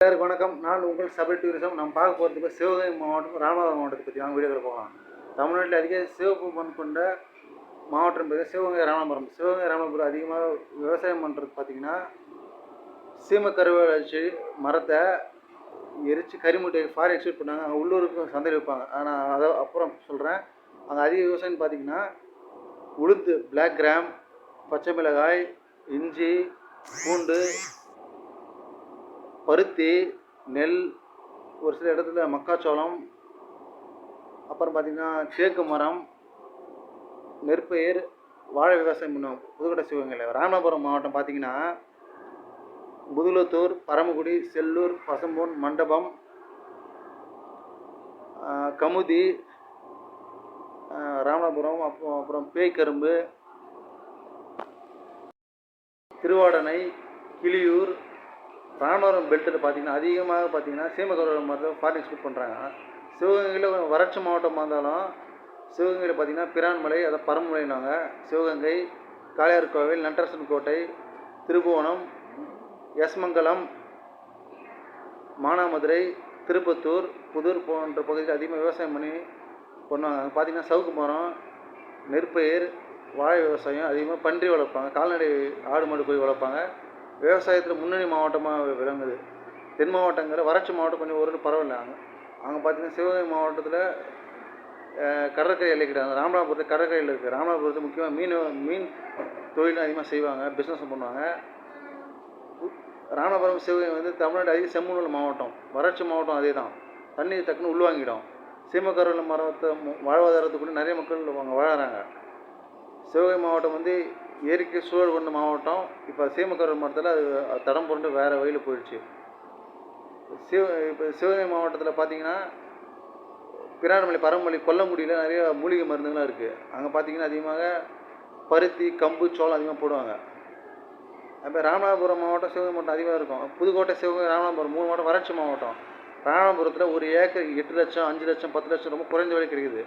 எல்லாருக்கும் வணக்கம். நான் உங்கள் சபை டூரிசம் நம்ம பார்க்க போகிறதுக்கு சிவகங்கை மாவட்டம் ராமநாதபுரம் மாவட்டத்தை பற்றி வாங்க வீடியோவில் போகலாம். தமிழ்நாட்டில் அதிக சிவப்பு மண் கொண்ட மாவட்டம் பேர் சிவகங்கை ராமநாதபுரம். சிவகங்கை ராமநாதபுரம் அதிகமாக விவசாயம் பண்ணுறது பார்த்திங்கன்னா சீம வச்சு மரத்தை எரித்து கரிமூட்டை ஃபார் எக்ஸ்போர்ட் பண்ணாங்க. அங்கே உள்ளூருக்கு சந்தையில் வைப்பாங்க ஆனால் அதை அப்புறம் சொல்கிறேன் அங்கே அதிக விவசாயம்னு பார்த்தீங்கன்னா உளுந்து பிளாக் கிராம் பச்சை மிளகாய் இஞ்சி பூண்டு பருத்தி நெல் ஒரு சில இடத்துல மக்காச்சோளம் அப்புறம் பார்த்திங்கன்னா தேக்கு மரம் நெற்பயிர் வாழை விவசாயம் பண்ணுவோம். புதுக்கோட்டை சிவகங்கையில். ராமநாதபுரம் மாவட்டம் பார்த்திங்கன்னா முதுலத்தூர் பரமக்குடி செல்லூர் பசம்பூன் மண்டபம் கமுதி ராமநாதபுரம் அப்புறம் அப்புறம் பேய்க்கரும்பு திருவாடனை கிளியூர் ராமநாதபுரம் பெல்ட்டில் பார்த்தீங்கன்னா அதிகமாக பார்த்தீங்கன்னா சீமகரம் மரத்தை ஃபாரின் எக்ஸ்போர்ட் பண்ணுறாங்க சிவகங்கையில் வறட்சி மாவட்டமாக இருந்தாலும் சிவகங்கையில் பார்த்தீங்கன்னா பிரான்மலை அதை பரமலைனாங்க சிவகங்கை காளையார் கோவில் நட்டரசன் கோட்டை திருபுவனம் எஸ்மங்கலம் மானாமதுரை திருப்பத்தூர் புதூர் போன்ற பகுதியில் அதிகமாக விவசாயம் பண்ணி பண்ணுவாங்க. பார்த்திங்கன்னா பார்த்தீங்கன்னா சவுக்கு மரம் நெற்பயிர் வாழை விவசாயம் அதிகமாக பன்றி வளர்ப்பாங்க. கால்நடை ஆடு மாடு போய் வளர்ப்பாங்க. விவசாயத்தில் முன்னணி மாவட்டமாக விளங்குது. தென் மாவட்டங்களில் வறட்சி மாவட்டம் கொஞ்சம் ஒரு பரவாயில்ல அங்கே. அங்கே பார்த்தீங்கன்னா சிவகங்கை மாவட்டத்தில் கடற்கரை எல்லை கிடையாது ராமநாதபுரத்தில் கடற்கரையில் இருக்குது ராமநாதபுரத்தில் முக்கியமாக மீன் மீன் தொழில் அதிகமாக செய்வாங்க பிஸ்னஸ் பண்ணுவாங்க. ராமநாதபுரம் சிவகங்கை வந்து தமிழ்நாடு அதிக செம்மண் மாவட்டம். வறட்சி மாவட்டம் அதே தான் தண்ணி டக்குன்னு உள்வாங்கிடும். சீமக்கருவில் மரத்தை வாழ்வாதாரத்துக்குள்ளே நிறைய மக்கள் அங்கே வாழறாங்க. சிவகங்கை மாவட்டம் வந்து இயற்கை சூழல் கொண்ட மாவட்டம் இப்போ சீமக்கரூர் மாவட்டத்தில் அது தடம் புரண்டு வேறு வழியில் போயிடுச்சு. சிவ இப்போ சிவகங்கை மாவட்டத்தில் பார்த்தீங்கன்னா பிரானமலை பரமமலை கொல்லங்குடியில் நிறைய மூலிகை மருந்துகள்லாம் இருக்குது அங்கே பார்த்தீங்கன்னா அதிகமாக பருத்தி கம்பு சோளம் அதிகமாக போடுவாங்க. அப்போ ராமநாதபுரம் மாவட்டம் சிவகங்கை மாவட்டம் அதிகமாக இருக்கும். புதுக்கோட்டை சிவகங்கை ராமநாதபுரம் மூணு மாவட்டம் வறட்சி மாவட்டம். ராமநாதபுரத்தில் ஒரு ஏக்கர் எட்டு லட்சம் அஞ்சு லட்சம் பத்து லட்சம் ரொம்ப குறைந்த விலை கிடைக்குது.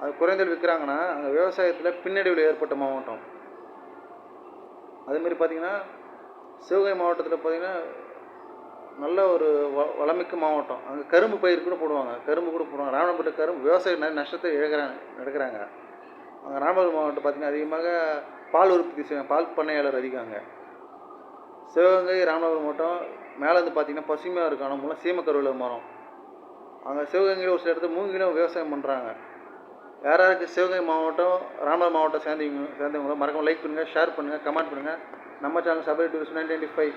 அது குறைந்த விலை விற்கிறாங்கன்னா அங்கே விவசாயத்தில் பின்னடைவில் ஏற்பட்ட மாவட்டம். அதேமாரி பார்த்தீங்கன்னா சிவகங்கை மாவட்டத்தில் பார்த்தீங்கன்னா நல்ல ஒரு வ வளமிக்க மாவட்டம். அங்கே கரும்பு பயிர் கூட போடுவாங்க. கரும்பு கூட போடுவாங்க. ராமநாதபுரத்தில் கரும்பு விவசாயம் நிறைய நஷ்டத்தை இழக்கிறாங்க நடக்கிறாங்க அங்கே ராமநாதபுரம் மாவட்டம் பார்த்தீங்கன்னா அதிகமாக பால் உற்பத்தி செய்வாங்க. பால் பண்ணையாளர் அதிகம் அங்கே. சிவகங்கை ராமநாதபுரம் மாவட்டம் மேலேருந்து பார்த்தீங்கன்னா பசுமையாக இருக்கும். ஆனால் மூலம் சீமக்கருவில் மரம். அங்கே சிவகங்கையில் ஒரு சில இடத்துல மூங்கிலும் விவசாயம் பண்ணுறாங்க யார் யாருக்கு சிவகங்கை மாவட்டம் ராமநாதபுரம் மாவட்டம் சேர்ந்தவங்க சேர்ந்தவங்க மறக்காமல் லைக் பண்ணுங்கள் ஷேர் பண்ணுங்கள் கமெண்ட் பண்ணுங்கள் நம்ம channel Sabari tourist twenty five